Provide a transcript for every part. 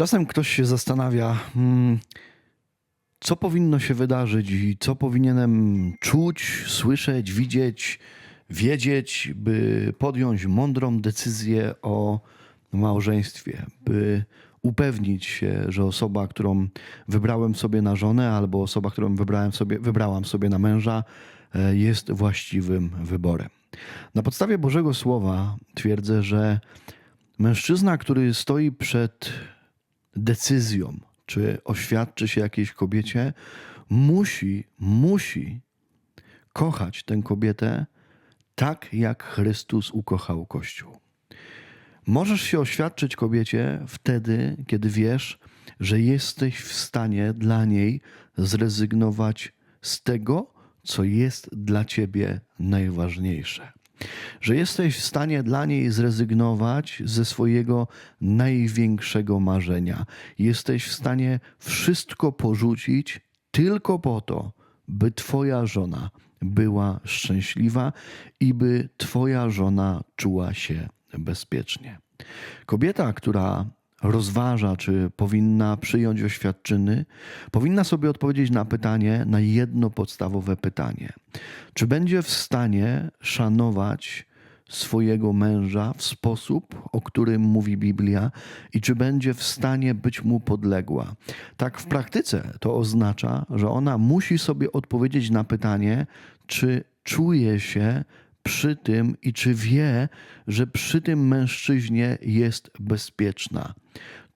Czasem ktoś się zastanawia, hmm, co powinno się wydarzyć i co powinienem czuć, słyszeć, widzieć, wiedzieć, by podjąć mądrą decyzję o małżeństwie, by upewnić się, że osoba, którą wybrałem sobie na żonę, albo osoba, którą wybrałem sobie, wybrałam sobie na męża, e, jest właściwym wyborem. Na podstawie Bożego Słowa twierdzę, że mężczyzna, który stoi przed decyzją, czy oświadczy się jakiejś kobiecie, musi, musi kochać tę kobietę tak, jak Chrystus ukochał Kościół. Możesz się oświadczyć kobiecie wtedy, kiedy wiesz, że jesteś w stanie dla niej zrezygnować z tego, co jest dla ciebie najważniejsze. Że jesteś w stanie dla niej zrezygnować ze swojego największego marzenia. Jesteś w stanie wszystko porzucić tylko po to, by Twoja żona była szczęśliwa i by Twoja żona czuła się bezpiecznie. Kobieta, która rozważa, czy powinna przyjąć oświadczyny, powinna sobie odpowiedzieć na pytanie, na jedno podstawowe pytanie: czy będzie w stanie szanować swojego męża w sposób, o którym mówi Biblia, i czy będzie w stanie być mu podległa. Tak w praktyce to oznacza, że ona musi sobie odpowiedzieć na pytanie, czy czuje się przy tym i czy wie, że przy tym mężczyźnie jest bezpieczna.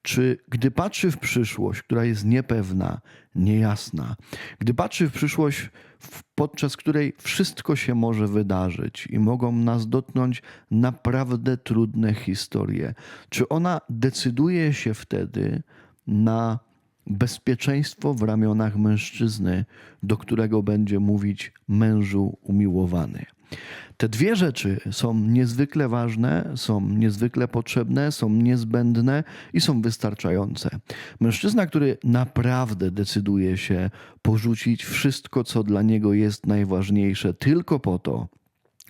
Czy gdy patrzy w przyszłość, która jest niepewna, niejasna, gdy patrzy w przyszłość, podczas której wszystko się może wydarzyć i mogą nas dotknąć naprawdę trudne historie, czy ona decyduje się wtedy na bezpieczeństwo w ramionach mężczyzny, do którego będzie mówić mężu umiłowany? Te dwie rzeczy są niezwykle ważne, są niezwykle potrzebne, są niezbędne i są wystarczające. Mężczyzna, który naprawdę decyduje się porzucić wszystko, co dla niego jest najważniejsze, tylko po to,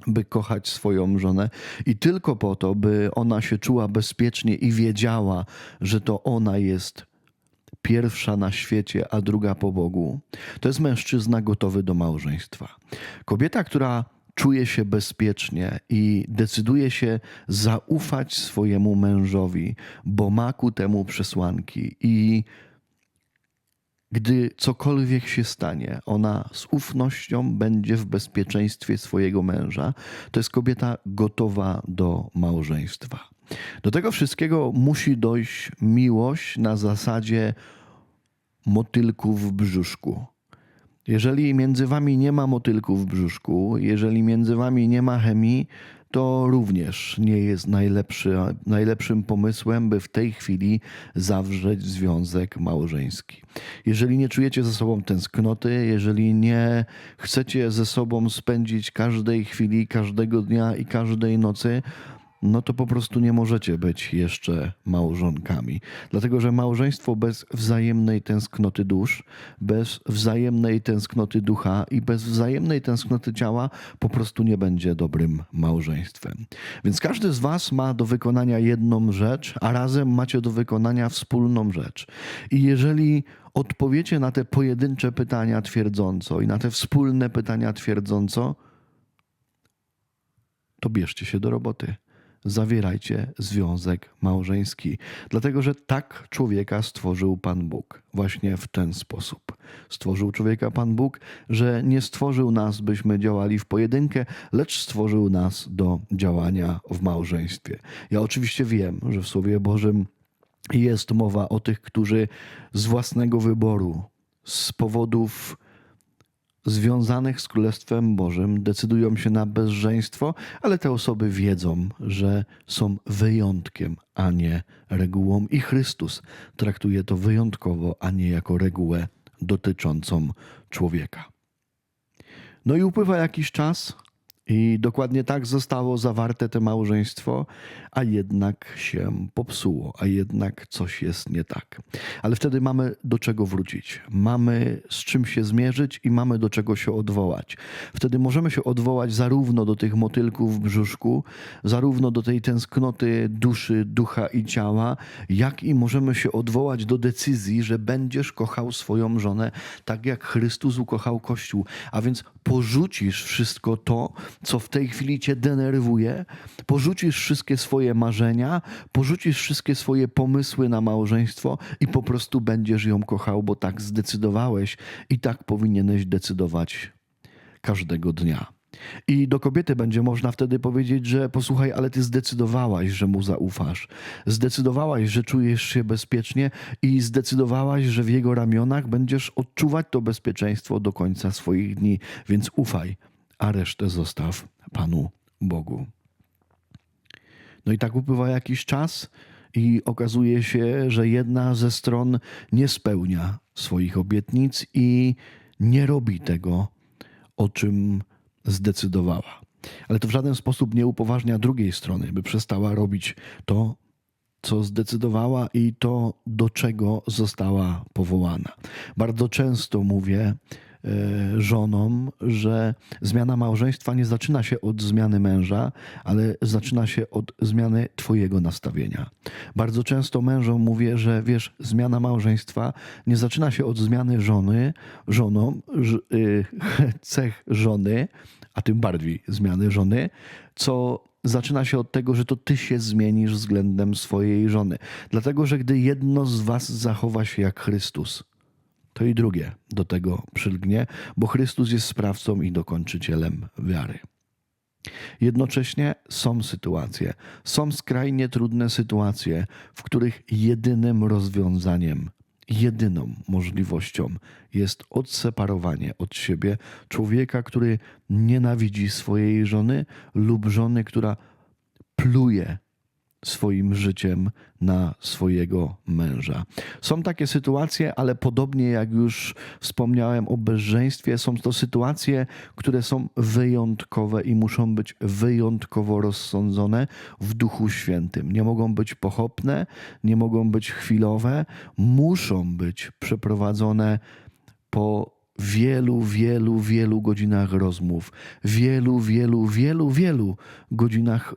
by kochać swoją żonę i tylko po to, by ona się czuła bezpiecznie i wiedziała, że to ona jest pierwsza na świecie, a druga po Bogu. To jest mężczyzna gotowy do małżeństwa. Kobieta, która czuje się bezpiecznie i decyduje się zaufać swojemu mężowi, bo ma ku temu przesłanki i gdy cokolwiek się stanie, ona z ufnością będzie w bezpieczeństwie swojego męża. To jest kobieta gotowa do małżeństwa. Do tego wszystkiego musi dojść miłość na zasadzie motylków w brzuszku. Jeżeli między wami nie ma motylków w brzuszku, jeżeli między wami nie ma chemii, to również nie jest najlepszy, najlepszym pomysłem, by w tej chwili zawrzeć związek małżeński. Jeżeli nie czujecie ze sobą tęsknoty, jeżeli nie chcecie ze sobą spędzić każdej chwili, każdego dnia i każdej nocy, no to po prostu nie możecie być jeszcze małżonkami. Dlatego, że małżeństwo bez wzajemnej tęsknoty dusz, bez wzajemnej tęsknoty ducha i bez wzajemnej tęsknoty ciała po prostu nie będzie dobrym małżeństwem. Więc każdy z Was ma do wykonania jedną rzecz, a razem macie do wykonania wspólną rzecz. I jeżeli odpowiecie na te pojedyncze pytania twierdząco i na te wspólne pytania twierdząco, to bierzcie się do roboty zawierajcie związek małżeński, dlatego że tak człowieka stworzył Pan Bóg, właśnie w ten sposób. Stworzył człowieka Pan Bóg, że nie stworzył nas, byśmy działali w pojedynkę, lecz stworzył nas do działania w małżeństwie. Ja oczywiście wiem, że w Słowie Bożym jest mowa o tych, którzy z własnego wyboru, z powodów związanych z Królestwem Bożym decydują się na bezżeństwo, ale te osoby wiedzą, że są wyjątkiem, a nie regułą. I Chrystus traktuje to wyjątkowo, a nie jako regułę dotyczącą człowieka. No i upływa jakiś czas, I dokładnie tak zostało zawarte to małżeństwo, a jednak się popsuło, a jednak coś jest nie tak. Ale wtedy mamy do czego wrócić, mamy z czym się zmierzyć i mamy do czego się odwołać. Wtedy możemy się odwołać zarówno do tych motylków w brzuszku, zarówno do tej tęsknoty duszy, ducha i ciała, jak i możemy się odwołać do decyzji, że będziesz kochał swoją żonę tak jak Chrystus ukochał Kościół. A więc porzucisz wszystko to, co w tej chwili cię denerwuje, porzucisz wszystkie swoje marzenia, porzucisz wszystkie swoje pomysły na małżeństwo i po prostu będziesz ją kochał, bo tak zdecydowałeś i tak powinieneś decydować każdego dnia. I do kobiety będzie można wtedy powiedzieć, że posłuchaj, ale ty zdecydowałaś, że mu zaufasz. Zdecydowałaś, że czujesz się bezpiecznie i zdecydowałaś, że w jego ramionach będziesz odczuwać to bezpieczeństwo do końca swoich dni, więc ufaj, a resztę zostaw Panu Bogu. No i tak upływa jakiś czas i okazuje się, że jedna ze stron nie spełnia swoich obietnic i nie robi tego, o czym zdecydowała. Ale to w żaden sposób nie upoważnia drugiej strony, by przestała robić to, co zdecydowała i to, do czego została powołana. Bardzo często mówię żonom, że zmiana małżeństwa nie zaczyna się od zmiany męża, ale zaczyna się od zmiany Twojego nastawienia. Bardzo często mężom mówię, że wiesz, zmiana małżeństwa nie zaczyna się od zmiany żony, żoną, y, cech żony, a tym bardziej zmiany żony, co zaczyna się od tego, że to ty się zmienisz względem swojej żony. Dlatego, że gdy jedno z was zachowa się jak Chrystus, to i drugie do tego przylgnie, bo Chrystus jest sprawcą i dokończycielem wiary. Jednocześnie są sytuacje, są skrajnie trudne sytuacje, w których jedynym rozwiązaniem jedyną możliwością jest odseparowanie od siebie człowieka, który nienawidzi swojej żony lub żony, która pluje swoim życiem na swojego męża. Są takie sytuacje, ale podobnie jak już wspomniałem o bezżeństwie, są to sytuacje, które są wyjątkowe i muszą być wyjątkowo rozsądzone w Duchu Świętym. Nie mogą być pochopne, nie mogą być chwilowe, muszą być przeprowadzone po wielu, wielu, wielu godzinach rozmów, wielu, wielu, wielu, wielu godzinach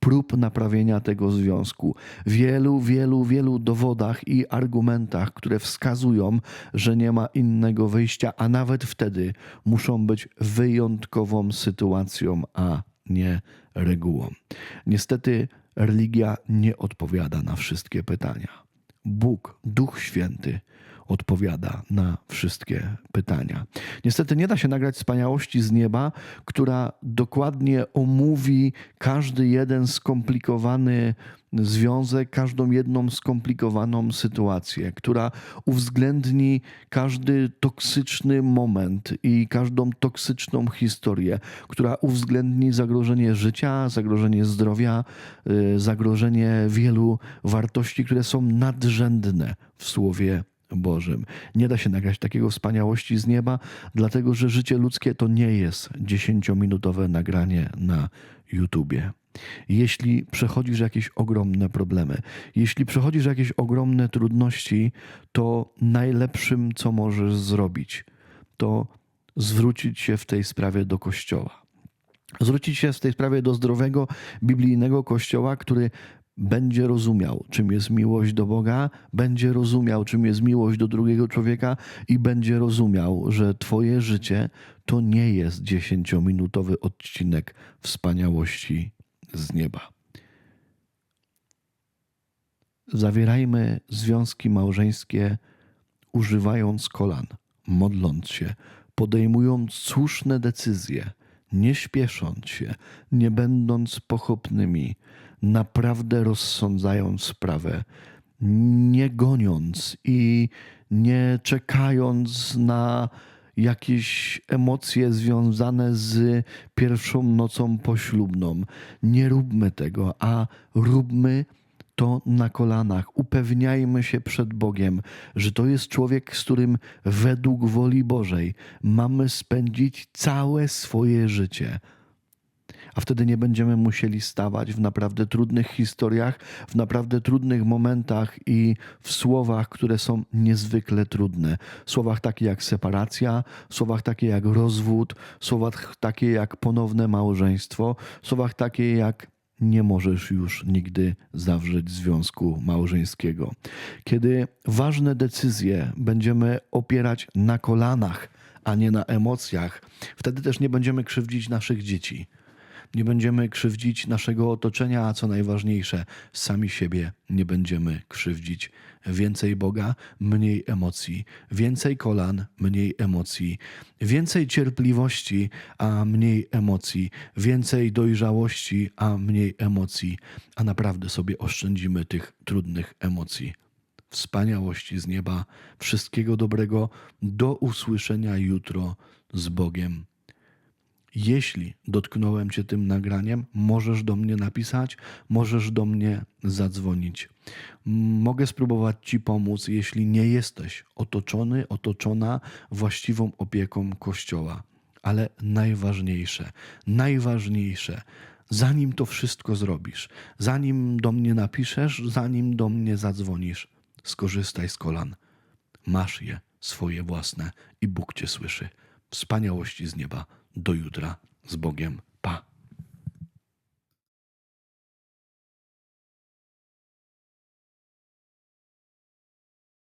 prób naprawienia tego związku, wielu, wielu, wielu dowodach i argumentach, które wskazują, że nie ma innego wyjścia, a nawet wtedy muszą być wyjątkową sytuacją, a nie regułą. Niestety religia nie odpowiada na wszystkie pytania. Bóg, Duch Święty, odpowiada na wszystkie pytania. Niestety nie da się nagrać wspaniałości z nieba, która dokładnie omówi każdy jeden skomplikowany związek, każdą jedną skomplikowaną sytuację, która uwzględni każdy toksyczny moment i każdą toksyczną historię, która uwzględni zagrożenie życia, zagrożenie zdrowia, y, zagrożenie wielu wartości, które są nadrzędne w Słowie Bożym. Nie da się nagrać takiego wspaniałości z nieba, dlatego że życie ludzkie to nie jest dziesięciominutowe nagranie na YouTubie. Jeśli przechodzisz jakieś ogromne problemy, jeśli przechodzisz jakieś ogromne trudności, to najlepszym, co możesz zrobić, to zwrócić się w tej sprawie do Kościoła. Zwrócić się w tej sprawie do zdrowego, biblijnego Kościoła, który będzie rozumiał, czym jest miłość do Boga, będzie rozumiał, czym jest miłość do drugiego człowieka i będzie rozumiał, że Twoje życie to nie jest dziesięciominutowy odcinek wspaniałości z nieba. Zawierajmy związki małżeńskie używając kolan, modląc się, podejmując słuszne decyzje, nie śpiesząc się, nie będąc pochopnymi, naprawdę rozsądzając sprawę, nie goniąc i nie czekając na jakieś emocje związane z pierwszą nocą poślubną. Nie róbmy tego, a róbmy to na kolanach. Upewniajmy się przed Bogiem, że to jest człowiek, z którym według woli Bożej mamy spędzić całe swoje życie. a wtedy nie będziemy musieli stawać w naprawdę trudnych historiach, w naprawdę trudnych momentach i w słowach, które są niezwykle trudne. Słowach takie jak separacja, słowach takie jak rozwód, słowach takie jak ponowne małżeństwo, słowach takie jak nie możesz już nigdy zawrzeć związku małżeńskiego. Kiedy ważne decyzje będziemy opierać na kolanach, a nie na emocjach, wtedy też nie będziemy krzywdzić naszych dzieci. Nie będziemy krzywdzić naszego otoczenia, a co najważniejsze, sami siebie nie będziemy krzywdzić. Więcej Boga, mniej emocji, więcej kolan, mniej emocji, więcej cierpliwości, a mniej emocji, więcej dojrzałości, a mniej emocji, a naprawdę sobie oszczędzimy tych trudnych emocji. Wspaniałości z nieba, wszystkiego dobrego, do usłyszenia jutro z Bogiem. Jeśli dotknąłem Cię tym nagraniem, możesz do mnie napisać, możesz do mnie zadzwonić. Mogę spróbować Ci pomóc, jeśli nie jesteś otoczony, otoczona właściwą opieką Kościoła. Ale najważniejsze, najważniejsze, zanim to wszystko zrobisz, zanim do mnie napiszesz, zanim do mnie zadzwonisz, skorzystaj z kolan. Masz je swoje własne i Bóg Cię słyszy. Wspaniałości z nieba. Do jutra z Bogiem.